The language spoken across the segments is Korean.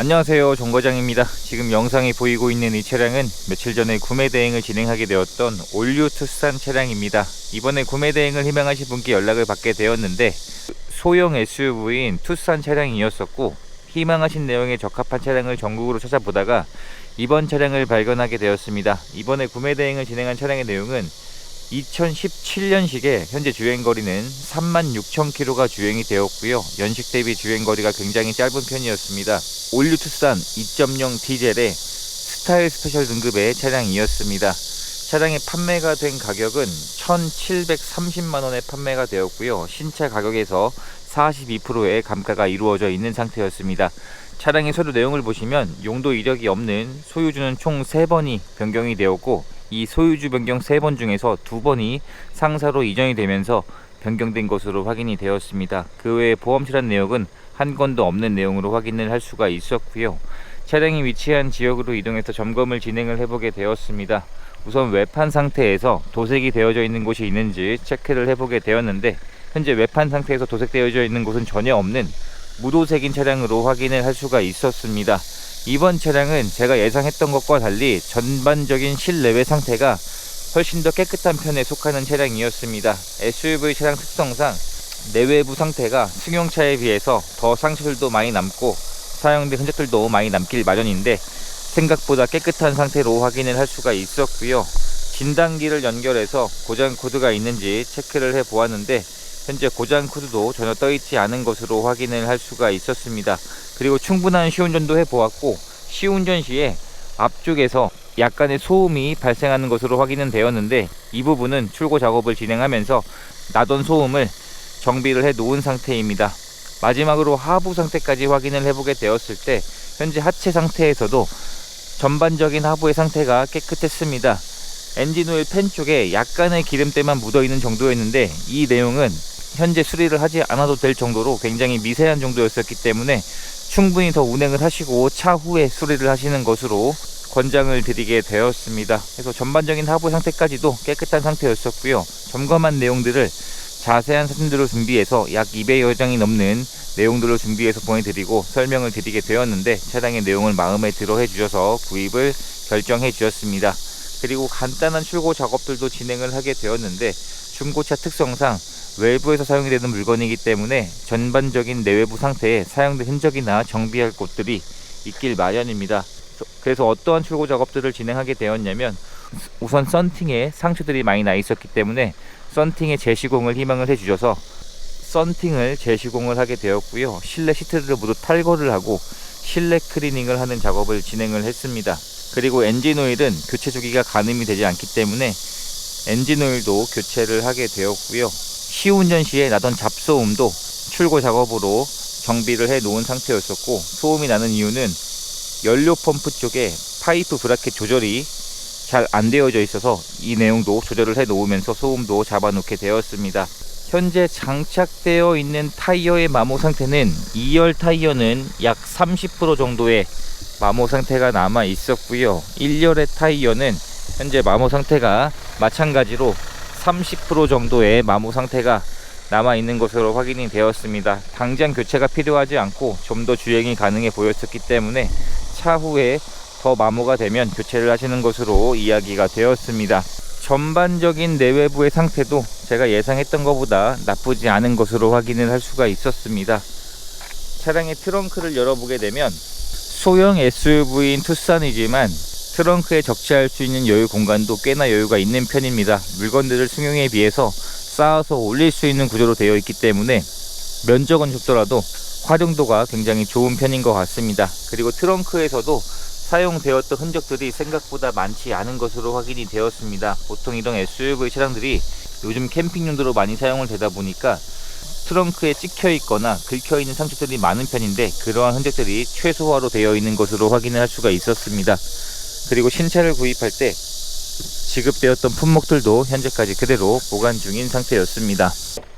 안녕하세요. 정거장입니다. 지금 영상이 보이고 있는 이 차량은 며칠 전에 구매 대행을 진행하게 되었던 올류 투싼 차량입니다. 이번에 구매 대행을 희망하신 분께 연락을 받게 되었는데 소형 SUV인 투싼 차량이었었고 희망하신 내용에 적합한 차량을 전국으로 찾아보다가 이번 차량을 발견하게 되었습니다. 이번에 구매 대행을 진행한 차량의 내용은 2017년식에 현재 주행거리는 36,000km가 주행이 되었고요. 연식 대비 주행거리가 굉장히 짧은 편이었습니다. 올류 투싼 2.0 디젤의 스타일 스페셜 등급의 차량이었습니다. 차량의 판매가 된 가격은 1,730만원에 판매가 되었고요. 신차 가격에서 42%의 감가가 이루어져 있는 상태였습니다. 차량의 서류 내용을 보시면 용도 이력이 없는 소유주는 총 3번이 변경이 되었고 이 소유주 변경 3번 중에서 2번이 상사로 이전이 되면서 변경된 것으로 확인이 되었습니다. 그 외에 보험 실한 내역은 한 건도 없는 내용으로 확인을 할 수가 있었고요. 차량이 위치한 지역으로 이동해서 점검을 진행을 해보게 되었습니다. 우선 외판 상태에서 도색이 되어져 있는 곳이 있는지 체크를 해보게 되었는데 현재 외판 상태에서 도색되어져 있는 곳은 전혀 없는 무도색인 차량으로 확인을 할 수가 있었습니다. 이번 차량은 제가 예상했던 것과 달리 전반적인 실내외 상태가 훨씬 더 깨끗한 편에 속하는 차량이었습니다. SUV 차량 특성상 내외부 상태가 승용차에 비해서 더 상처들도 많이 남고 사용된 흔적들도 많이 남길 마련인데 생각보다 깨끗한 상태로 확인을 할 수가 있었고요. 진단기를 연결해서 고장 코드가 있는지 체크를 해 보았는데 현재 고장 코드도 전혀 떠 있지 않은 것으로 확인을 할 수가 있었습니다. 그리고 충분한 시운전도 해 보았고 시운전 시에 앞쪽에서 약간의 소음이 발생하는 것으로 확인은 되었는데 이 부분은 출고 작업을 진행하면서 나던 소음을 정비를 해 놓은 상태입니다. 마지막으로 하부 상태까지 확인을 해보게 되었을 때 현재 하체 상태에서도 전반적인 하부의 상태가 깨끗했습니다. 엔진오일 팬 쪽에 약간의 기름때만 묻어 있는 정도였는데 이 내용은 현재 수리를 하지 않아도 될 정도로 굉장히 미세한 정도였었기 때문에 충분히 더 운행을 하시고 차후에 수리를 하시는 것으로 권장을 드리게 되었습니다. 그래서 전반적인 하부 상태까지도 깨끗한 상태였었고요. 점검한 내용들을 자세한 사진들을 준비해서 약 200여 장이 넘는 내용들을 준비해서 보내드리고 설명을 드리게 되었는데 차량의 내용을 마음에 들어 해주셔서 구입을 결정해 주셨습니다. 그리고 간단한 출고 작업들도 진행을 하게 되었는데 중고차 특성상 외부에서 사용이 되는 물건이기 때문에 전반적인 내외부 상태에 사용된 흔적이나 정비할 곳들이 있길 마련입니다. 그래서 어떠한 출고 작업들을 진행하게 되었냐면 우선 썬팅에 상처들이 많이 나 있었기 때문에 썬팅의 재시공을 희망을 해주셔서 썬팅을 재시공을 하게 되었고요. 실내 시트를 모두 탈거를 하고 실내 클리닝을 하는 작업을 진행을 했습니다. 그리고 엔진 오일은 교체 주기가 가늠이 되지 않기 때문에 엔진 오일도 교체를 하게 되었고요. 시운전 시에 나던 잡소음도 출고 작업으로 정비를 해 놓은 상태였었고 소음이 나는 이유는 연료 펌프 쪽에 파이프 브라켓 조절이 잘 안 되어져 있어서 이 내용도 조절을 해 놓으면서 소음도 잡아 놓게 되었습니다. 현재 장착되어 있는 타이어의 마모 상태는 2열 타이어는 약 30% 정도의 마모 상태가 남아 있었고요. 1열의 타이어는 현재 마모 상태가 마찬가지로 30% 정도의 마모 상태가 남아 있는 것으로 확인이 되었습니다. 당장 교체가 필요하지 않고 좀 더 주행이 가능해 보였었기 때문에 차후에 더 마모가 되면 교체를 하시는 것으로 이야기가 되었습니다. 전반적인 내외부의 상태도 제가 예상했던 것보다 나쁘지 않은 것으로 확인을 할 수가 있었습니다. 차량의 트렁크를 열어보게 되면 소형 SUV인 투싼이지만 트렁크에 적재할 수 있는 여유 공간도 꽤나 여유가 있는 편입니다. 물건들을 승용에 비해서 쌓아서 올릴 수 있는 구조로 되어 있기 때문에 면적은 좁더라도 활용도가 굉장히 좋은 편인 것 같습니다. 그리고 트렁크에서도 사용되었던 흔적들이 생각보다 많지 않은 것으로 확인이 되었습니다. 보통 이런 SUV 차량들이 요즘 캠핑 용도로 많이 사용을 되다 보니까 트렁크에 찍혀 있거나 긁혀 있는 상처들이 많은 편인데 그러한 흔적들이 최소화로 되어 있는 것으로 확인을 할 수가 있었습니다. 그리고 신차를 구입할 때 지급되었던 품목들도 현재까지 그대로 보관 중인 상태였습니다.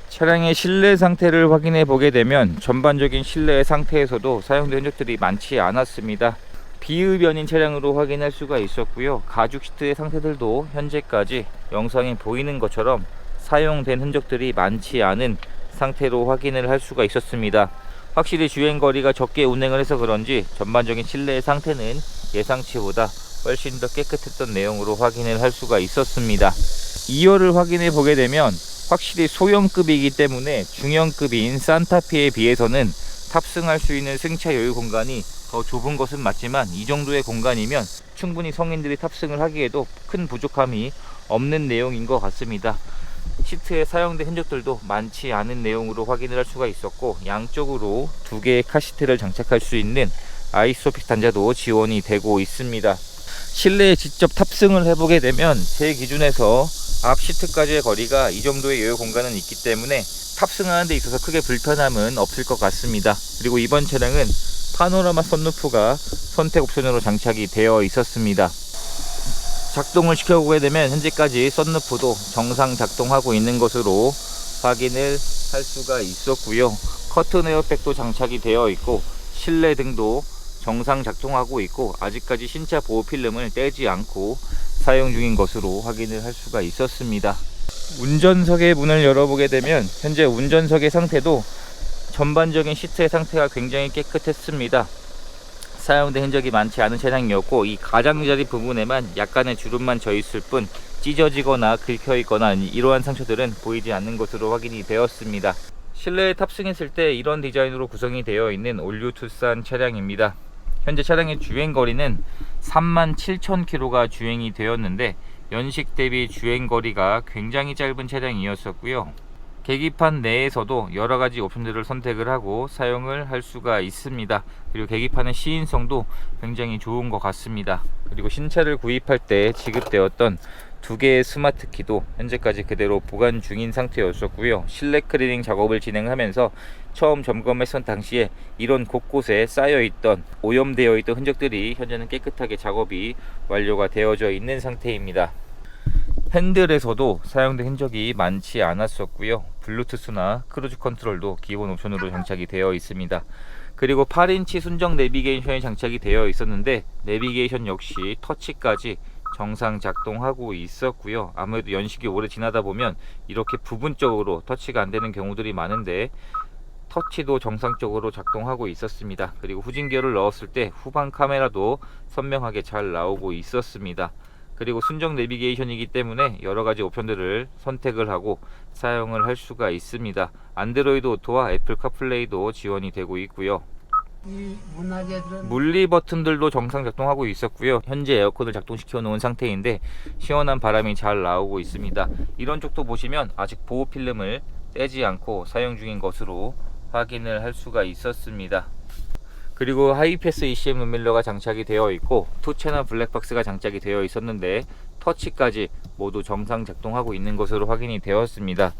차량의 실내 상태를 확인해 보게 되면 전반적인 실내 상태에서도 사용된 흔적들이 많지 않았습니다. 비흡연인 차량으로 확인할 수가 있었고요. 가죽 시트의 상태들도 현재까지 영상에 보이는 것처럼 사용된 흔적들이 많지 않은 상태로 확인을 할 수가 있었습니다. 확실히 주행 거리가 적게 운행을 해서 그런지 전반적인 실내 상태는 예상치보다 훨씬 더 깨끗했던 내용으로 확인을 할 수가 있었습니다. 2열을 확인해 보게 되면 확실히 소형급이기 때문에 중형급인 산타피에 비해서는 탑승할 수 있는 승차 여유 공간이 더 좁은 것은 맞지만 이 정도의 공간이면 충분히 성인들이 탑승을 하기에도 큰 부족함이 없는 내용인 것 같습니다. 시트에 사용된 흔적들도 많지 않은 내용으로 확인을 할 수가 있었고 양쪽으로 두 개의 카시트를 장착할 수 있는 아이소픽 단자도 지원이 되고 있습니다. 실내에 직접 탑승을 해보게 되면 제 기준에서 앞 시트까지의 거리가 이 정도의 여유 공간은 있기 때문에 탑승하는 데 있어서 크게 불편함은 없을 것 같습니다. 그리고 이번 차량은 파노라마 선루프가 선택 옵션으로 장착이 되어 있었습니다. 작동을 시켜보게 되면 현재까지 썬루프도 정상 작동하고 있는 것으로 확인을 할 수가 있었고요. 커튼 에어백도 장착이 되어 있고 실내 등도 정상 작동하고 있고 아직까지 신차 보호 필름을 떼지 않고 사용 중인 것으로 확인을 할 수가 있었습니다. 운전석의 문을 열어보게 되면 현재 운전석의 상태도 전반적인 시트의 상태가 굉장히 깨끗했습니다. 사용된 흔적이 많지 않은 차량이었고 이 가장자리 부분에만 약간의 주름만 져 있을 뿐 찢어지거나 긁혀 있거나 이러한 상처들은 보이지 않는 것으로 확인이 되었습니다. 실내에 탑승했을 때 이런 디자인으로 구성이 되어 있는 올류 투싼 차량입니다. 현재 차량의 주행 거리는 37,000km가 주행이 되었는데 연식 대비 주행 거리가 굉장히 짧은 차량이었었고요. 계기판 내에서도 여러 가지 옵션들을 선택을 하고 사용을 할 수가 있습니다. 그리고 계기판의 시인성도 굉장히 좋은 것 같습니다. 그리고 신차를 구입할 때 지급되었던 두 개의 스마트 키도 현재까지 그대로 보관 중인 상태였었고요. 실내 클리닝 작업을 진행하면서 처음 점검했던 당시에 이런 곳곳에 쌓여 있던 오염되어 있던 흔적들이 현재는 깨끗하게 작업이 완료가 되어져 있는 상태입니다. 핸들에서도 사용된 흔적이 많지 않았었고요. 블루투스나 크루즈 컨트롤도 기본 옵션으로 장착이 되어 있습니다. 그리고 8인치 순정 내비게이션이 장착이 되어 있었는데 내비게이션 역시 터치까지 정상 작동하고 있었고요. 아무래도 연식이 오래 지나다 보면 이렇게 부분적으로 터치가 안 되는 경우들이 많은데 터치도 정상적으로 작동하고 있었습니다. 그리고 후진기어를 넣었을 때 후방 카메라도 선명하게 잘 나오고 있었습니다. 그리고 순정 내비게이션이기 때문에 여러 가지 옵션들을 선택을 하고 사용을 할 수가 있습니다. 안드로이드 오토와 애플 카플레이도 지원이 되고 있고요. 물리 버튼들도 정상 작동하고 있었고요. 현재 에어컨을 작동시켜 놓은 상태인데 시원한 바람이 잘 나오고 있습니다. 이런 쪽도 보시면 아직 보호 필름을 떼지 않고 사용 중인 것으로 확인을 할 수가 있었습니다. 그리고 하이패스 ECM 룸밀러가 장착이 되어 있고 투 채널 블랙박스가 장착이 되어 있었는데 터치까지 모두 정상 작동하고 있는 것으로 확인이 되었습니다.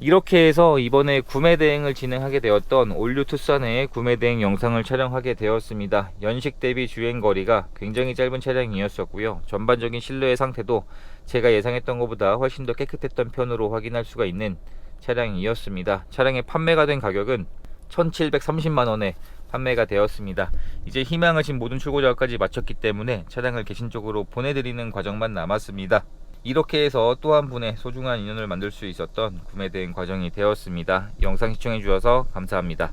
이렇게 해서 이번에 구매 대행을 진행하게 되었던 올류 투싼의 구매 대행 영상을 촬영하게 되었습니다. 연식 대비 주행 거리가 굉장히 짧은 차량이었었고요. 전반적인 실내의 상태도 제가 예상했던 것보다 훨씬 더 깨끗했던 편으로 확인할 수가 있는 차량이었습니다. 차량의 판매가 된 가격은 1730만 원에 판매가 되었습니다. 이제 희망하신 모든 출고 작업까지 마쳤기 때문에 차량을 개신 쪽으로 보내드리는 과정만 남았습니다. 이렇게 해서 또 한 분의 소중한 인연을 만들 수 있었던 구매 대행 과정이 되었습니다. 영상 시청해 주셔서 감사합니다.